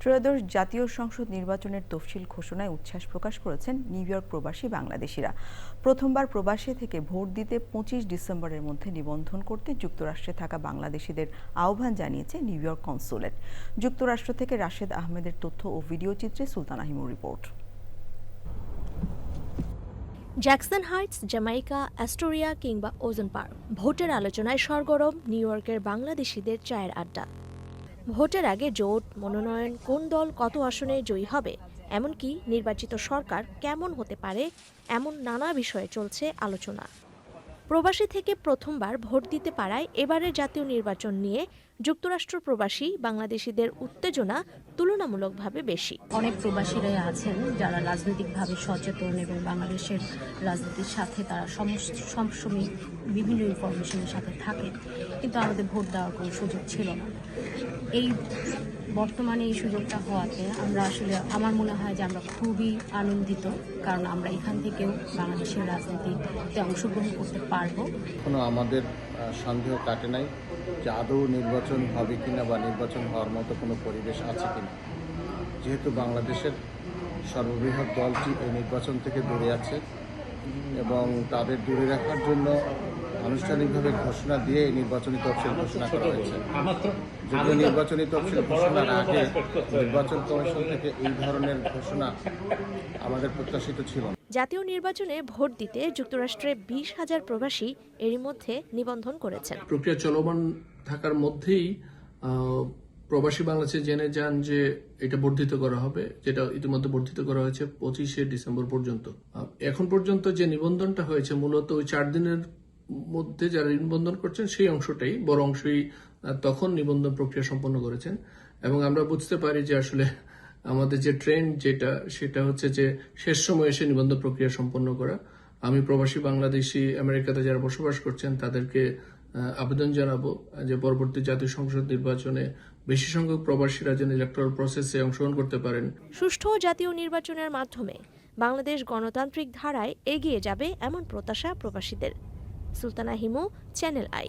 ত্রয়োদশ জাতীয় সংসদ নির্বাচনের তফসিল ঘোষণায় উচ্ছ্বাস প্রকাশ করেছেন নিউ ইয়র্ক প্রবাসী বাংলাদেশিরা। প্রথমবার প্রবাসী থেকে ভোট দিতে পঁচিশ ডিসেম্বরের মধ্যে নিবন্ধন করতে যুক্তরাষ্ট্রে থাকা বাংলাদেশিদের আহ্বান জানিয়েছে নিউ ইয়র্ক কনসুলেট। যুক্তরাষ্ট্র থেকে রাশেদ আহমেদের তথ্য ও ভিডিও চিত্রে Sultan Ahimur report. Jackson Heights Jamaica Astoria কিংবা ওজন পার্ক। ভোটের আলোচনায় সরগরম নিউ ইয়র্কের বাংলাদেশিদের চায়ের আড্ডা। ভোটের আগে জোট, মনোনয়ন, কোন দল কত আসনে জয়ী হবে, এমনকি নির্বাচিত সরকার কেমন হতে পারে, এমন নানা বিষয়ে চলছে আলোচনা। প্রবাসী থেকে প্রথমবার ভোট দিতে পারায় এবারের জাতীয় নির্বাচন নিয়ে যুক্তরাষ্ট্র প্রবাসী বাংলাদেশিদের উত্তেজনা তুলনামূলকভাবে বেশি। অনেক প্রবাসীরাই আছেন যারা রাজনৈতিকভাবে সচেতন এবং বাংলাদেশের রাজনীতির সাথে তারা সবসময় বিভিন্ন ইনফরমেশনের সাথে থাকে কিন্তু আমাদের ভোট দেওয়ার কোনো সুযোগ ছিল না। এই বর্তমানে এই সুযোগটা হওয়াতে আমরা আসলে, আমার মনে হয় যে আমরা খুবই আনন্দিত, কারণ আমরা এখান থেকেও বাংলাদেশের রাজনীতিতে অংশগ্রহণ করতে পারব। এখনও আমাদের সন্দেহ কাটে নাই যে আদৌ নির্বাচন হবে কিনা বা নির্বাচন হওয়ার মতো কোনো পরিবেশ আছে কিনা। যেহেতু বাংলাদেশের সর্ববৃহৎ দলটি এই নির্বাচন থেকে দূরে আছে এবং তাদের দূরে রাখার জন্য আনুষ্ঠানিকভাবে ঘোষণা দিয়ে এই নির্বাচনী তফসিল ঘোষণা করা হয়েছে। যদিও নির্বাচনী তফসিল ঘোষণার আগে নির্বাচন কমিশন থেকে এই ধরনের ঘোষণা আমাদের প্রত্যাশিত ছিল জাতীয় নির্বাচনে ভোট দিতে যুক্তরাষ্ট্রে বিশ হাজার প্রবাসী এরই মধ্যে নিবন্ধন করেছেন। প্রক্রিয়া চলমান থাকার মধ্যেই আহ, প্রবাসী বাংলাদেশে জেনে যান যে এটা বর্ধিত করা হবে যেটা ইতিমধ্যে বর্ধিত করা হয়েছে পঁচিশে ডিসেম্বর পর্যন্ত। এখন পর্যন্ত যে নিবন্ধনটা হয়েছে, মূলত ওই চার দিনের মধ্যে যারা নিবন্ধন করছেন, সেই অংশটাই, বড় অংশই তখন নিবন্ধন প্রক্রিয়া সম্পন্ন করেছেন। এবং আমরা বুঝতে পারি যে আসলে আমাদের যে ট্রেন্ড যেটা, সেটা হচ্ছে যে শেষ সময় এসে নিবন্ধন প্রক্রিয়া সম্পন্ন করা। আমি প্রবাসী বাংলাদেশি আমেরিকাতে যারা বসবাস করছেন, তাদেরকে আবেদন জানাব যে পরবর্তী জাতীয় সংসদ নির্বাচনে বেশি সংখ্যক প্রবাসীরা যেন ইলেকট্রাল প্রসেসে অংশগ্রহণ করতে পারেন। সুষ্ঠু জাতীয় নির্বাচনের মাধ্যমে বাংলাদেশ গণতান্ত্রিক ধারায় এগিয়ে যাবে এমন প্রত্যাশা প্রবাসীদের। Sultana Himu channel I